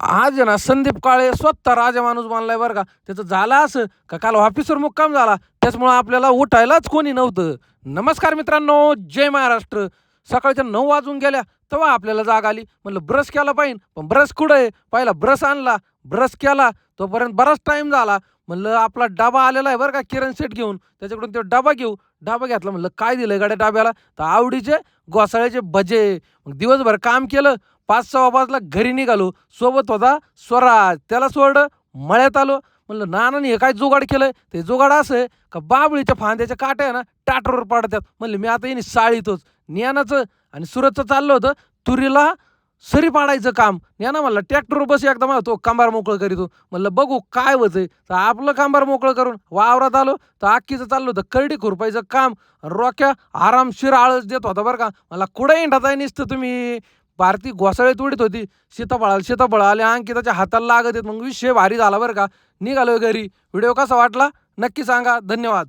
आज ना संदीप काळे स्वतः राजा माणूस मानलाय बरं का. त्याचं झालं असं का काल ऑफिसवर मुक्काम झाला. त्याचमुळं आपल्याला उठायलाच कोणी नव्हतं. नमस्कार मित्रांनो जय महाराष्ट्र. सकाळच्या नऊ वाजून गेल्या तेव्हा आपल्याला जाग आली. म्हणलं ब्रश केला पाहिजे पण ब्रश कुठं आहे? पहिला ब्रश आणला. ब्रश केला तोपर्यंत बराच टाईम झाला. म्हणलं आपला डबा आलेला आहे बरं का किरण सेट घेऊन. त्याच्याकडून तो डबा घेऊ. डबा घेतला म्हणलं काय दिलं गाड्या डाब्याला? तर आवडीचे घोसाळ्याचे भजे. मग दिवसभर काम केलं. पाच सव्वा पाचला घरी निघालो. सोबत होता स्वराज. त्याला सोडलं मळ्यात आलो. म्हणलं नानाने हे काय जुगाड केलंय? ते जुगाड असं आहे का बाबळीच्या फांद्याच्या काट्या आहे ना टाटरवर पाडतात. म्हणलं मी आता येईन साळीतोच. ज्ञानाचं आणि सुरतचं चाललं होतं. तुरीला सरी पाडायचं काम. ज्ञाना म्हणलं ट्रॅक्टरवर बस एकदा मला तो कांबार मोकळं करीतो. म्हणलं बघू काय होतंय. तर आपलं कांबार मोकळं करून वावरात आलो. तर आखीचं चाललं होतं करडी खुरपायचं काम. रोक्या आरामशीर आळस देत होता बरं का. मला कुठं इंटाताय नसतं तुम्ही? भारती घोसाळीत उडीत होती. सीताफळाला सीताफळ आले अंकिताच्या हाताला लागत आहेत. मग विषय भारी झाला बरं का. निघालो घरी. व्हिडिओ कसा वाटला? नक्की सांगा. धन्यवाद.